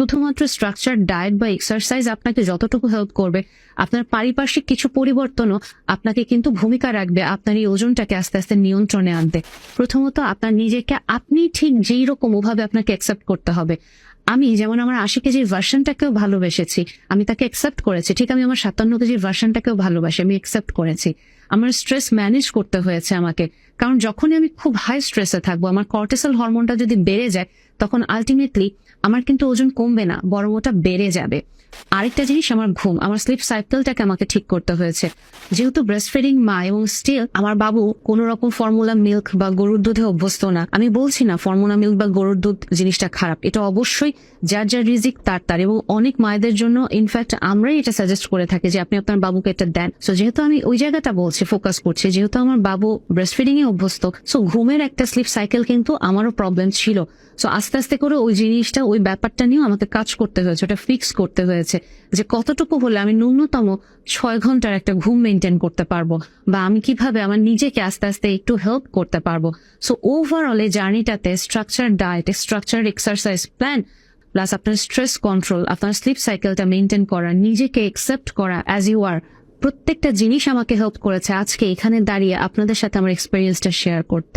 শুধুমাত্র structure diet বা exercise আপনাকে যতটুকু হেল্প করবে, আপনার পারিপার্শ্বিক কিছু পরিবর্তনও আপনাকে কিন্তু ভূমিকা রাখবে আপনার এই ওজনটাকে আস্তে আস্তে নিয়ন্ত্রণে আনতে। প্রথমত আপনার নিজেকে আপনি ঠিক যেই রকম ওভাবে আপনাকে অ্যাকসেপ্ট করতে হবে। আমি যেমন আমার আশি কেজির ভার্সনটাকেও ভালোবেসেছি, আমি তাকে অ্যাকসেপ্ট করেছি। ঠিক আমি আমার সাতান্ন কেজির ভার্সনটাকেও ভালোবাসি, আমি অ্যাকসেপ্ট করেছি। আমার স্ট্রেস ম্যানেজ করতে হয়েছে আমাকে। কারণ যখনই আমি খুব হাই স্ট্রেসে থাকব, আমার কর্টিসল হরমোনটা যদি বেড়ে যায়, তখন আলটিমেটলি আমার কিন্তু ওজন কমবে না, বরং ওটা বেড়ে যাবে। আরেকটা জিনিস, আমার ঘুম, আমার স্লিপ সাইকেলটাকে আমাকে ঠিক করতে হয়েছে। যেহেতু ব্রেস্ট ফিডিং মা এবং স্টিল আমার বাবু কোনো রকম ফর্মুলা মিল্ক বা গরুর দুধে অভ্যস্ত না। আমি বলছি না ফর্মুলা মিল্ক বা গরুর দুধ জিনিসটা খারাপ, এটা অবশ্যই যার যার রিজিক তার তার এবং অনেক মায়েদের জন্য ইনফ্যাক্ট আমরাই এটা সাজেস্ট করে থাকি যে আপনি আপনার বাবুকে এটা দেন। সো যেহেতু আমি ওই জায়গাটা বলছি ফোকাস করছি, যেহেতু আমার বাবু ব্রেস্ট ফিডিং এ অভ্যস্ত সো ঘুমের একটা স্লিপ সাইকেল কিন্তু আমারও প্রবলেম ছিল। সো আস্তে আস্তে করে ওই জিনিসটা, ওই ব্যাপারটা নিয়েও আমাকে কাজ করতে হয়েছে, ওটা ফিক্স করতে হয়েছে। যে কতটুকু হলে আমি ন্যূনতম ছয় ঘণ্টার একটা ঘুম মেনটেন করতে পারব, বা আমি কীভাবে আমার নিজেকে আস্তে আস্তে একটু হেল্প করতে পারব। সো ওভারঅল এই জার্নিটাতে structure diet structure exercise plan plus আপনার স্ট্রেস কন্ট্রোল আপনার স্লিপ সাইকেলটা মেনটেন করা, নিজেকে একসেপ্ট করা অ্যাজ ইউ আর প্রত্যেকটা জিনিস আমাকে হেল্প করেছে। আজকে এখানে দাঁড়িয়ে আপনাদের সাথে আমার এক্সপিরিয়েন্সটা শেয়ার করতে।